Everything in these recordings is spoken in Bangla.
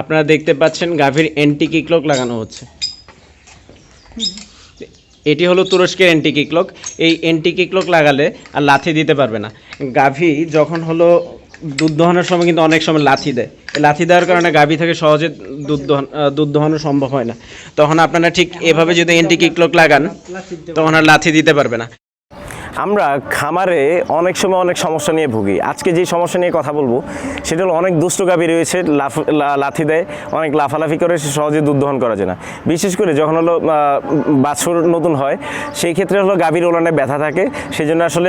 আপনারা দেখতে পাচ্ছেন গাভীর এন্টি কিকলক লাগানো হচ্ছে। এটি হলো তুরস্কের এন্টি কিকলক এই এন্টি কিকলক লাগালে আর লাথি দিতে পারবে না। গাভী যখন হলো দুধ দোহানোর সময় কিন্তু অনেক সময় লাথি দেয়। লাথি দেওয়ার কারণে গাভী থেকে সহজে দুধ দোহান দুধ দোহানো সম্ভব হয় না। তখন আপনারা ঠিক এভাবে যদি এন্টি কিকলক লাগান, তখন আর লাথি দিতে পারবে না। আমরা খামারে অনেক সময় অনেক সমস্যা নিয়ে ভুগি। আজকে যে সমস্যা নিয়ে কথা বলব, সেটা হলো অনেক দুষ্ট গাভী রয়েছে, লাফ লাথি দেয়, অনেক লাফালাফি করে, সে সহজে দুধ দহন করা যায় না। বিশেষ করে যখন হলো বাছুর নতুন হয়, সেই ক্ষেত্রে হলো গাভীর ওলানে ব্যথা থাকে সেই জন্য আসলে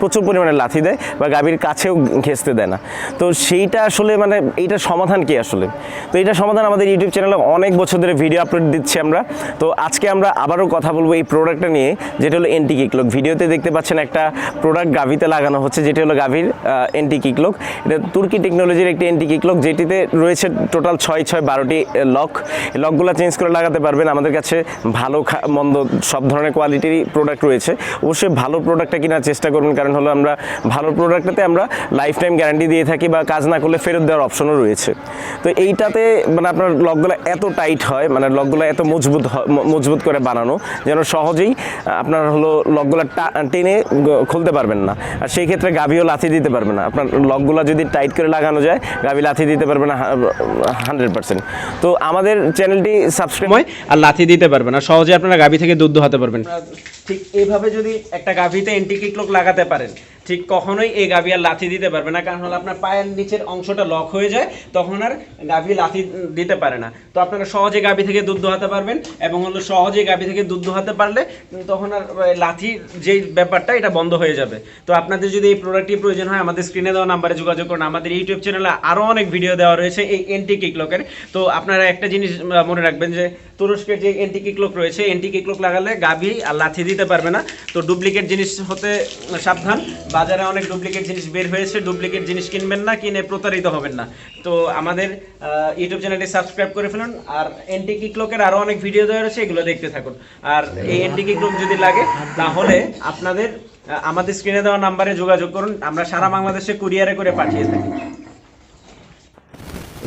প্রচুর পরিমাণে লাথি দেয় বা গাভীর কাছেও ঘেঁচতে দেয় না। তো সেইটা আসলে মানে এইটার সমাধান কি আসলে? তো এইটার সমাধান আমাদের ইউটিউব চ্যানেলে অনেক বছর ধরে ভিডিও আপলোড দিচ্ছি আমরা। তো আজকে আমরা আবারও কথা বলব এই প্রোডাক্টটা নিয়ে, যেটা হলো এন্টি কিকলক ভিডিওতে দেখতে পাচ্ছেন একটা প্রোডাক্ট গাভিতে লাগানো হচ্ছে, যেটি হলো গাভীর এন্টি কিকলক এটা তুর্কি টেকনোলজির একটি এন্টি কিকলক যেটিতে রয়েছে টোটাল ছয় ছয়, বারোটি লক লকগুলো চেঞ্জ করে লাগাতে পারবেন। আমাদের কাছে ভালো মন্দ সব ধরনের কোয়ালিটির প্রোডাক্ট রয়েছে। অবশ্যই ভালো প্রোডাক্টটা কেনার চেষ্টা করবেন, কারণ হলো আমরা ভালো প্রোডাক্টটাতে আমরা লাইফ টাইম গ্যারান্টি দিয়ে থাকি বা কাজ না করলে ফেরত দেওয়ার অপশনও রয়েছে। তো এইটাতে মানে আপনার লকগুলো এত টাইট হয় মানে লকগুলো এত মজবুত মজবুত করে বানানো, যেন সহজেই আপনার হলো লকগুলো টেনে খুলতে পারবেন না। আর সেই ক্ষেত্রে গাভিও লাথি দিতে পারবে না। আপনার লকগুলো যদি টাইট করে লাগানো যায় গাভি লাথি দিতে পারবে না হান্ড্রেড পার্সেন্ট তো আমাদের চ্যানেলটি সাবস্ক্রাইব হয় আর লাথি দিতে পারবে না। সহজে আপনারা গাভি থেকে দুধ দোহাতে পারবেন। ঠিক এইভাবে যদি একটা গাভিতে এন্টিকিক লোক লাগাতে পারেন ঠিক কখনোই এই গাভী আর লাথি দিতে পারবে না, কারণ হলো আপনার পায়ের নিচের অংশটা লক হয়ে যায়, তখন আর গাভী লাথি দিতে পারে না। তো আপনারা সহজে গাভী থেকে দুধ দোহাতে পারবেন এবং হলো সহজে গাভী থেকে দুধ দোহাতে পারলে তখন আর লাথির যেই ব্যাপারটা, এটা বন্ধ হয়ে যাবে। তো আপনাদের যদি এই প্রোডাক্টটি প্রয়োজন হয়, আমাদের স্ক্রিনে দেওয়া নাম্বারে যোগাযোগ করুন। আমাদের ইউটিউব চ্যানেলে আরও অনেক ভিডিও দেওয়া রয়েছে এই এন্টি কিকলকের তো আপনারা একটা জিনিস মনে রাখবেন যে তুরস্কের যে এন্টি কিকলক রয়েছে এন্টি কিকলক লাগালে গাভী আর লাথি দিতে পারবে না। তো ডুপ্লিকেট জিনিস হতে সাবধান। বাজারে অনেক ডুপ্লিকেট জিনিস বের হয়েছে ডুপ্লিকেট জিনিস কিনবেন না, কিনে প্রতারিত হবেন না। তো আমাদের ইউটিউব চ্যানেলটি সাবস্ক্রাইব করে ফেলুন, আর এন্টি কিকলকের আরও অনেক ভিডিও দেওয়া রয়েছে এগুলো দেখতে থাকুন। আর এই এন্টি কিকলক যদি লাগে, তাহলে আপনাদের আমাদের স্ক্রিনে দেওয়া নাম্বারে যোগাযোগ করুন। আমরা সারা বাংলাদেশে কুরিয়ারে করে পাঠিয়ে থাকি।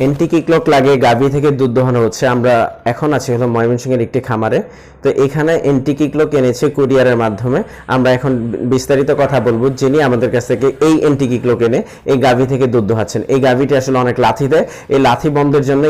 এন্টি কিকলক লাগে গাভী থেকে দুধ দোহানো হচ্ছে। আমরা এখন আছি হলো ময়মনসিংহের একটি খামারে। তো এখানে এন্টি কিকলক এনেছে কুরিয়ারের মাধ্যমে। আমরা এখন বিস্তারিত কথা বলব যিনি আমাদের কাছ থেকে এই এন্টি কিকলক এনে এই গাভী থেকে দুধ দোহাচ্ছেন। এই গাভীটি আসলে অনেক লাথি দেয়। এই লাথি বন্ধের জন্য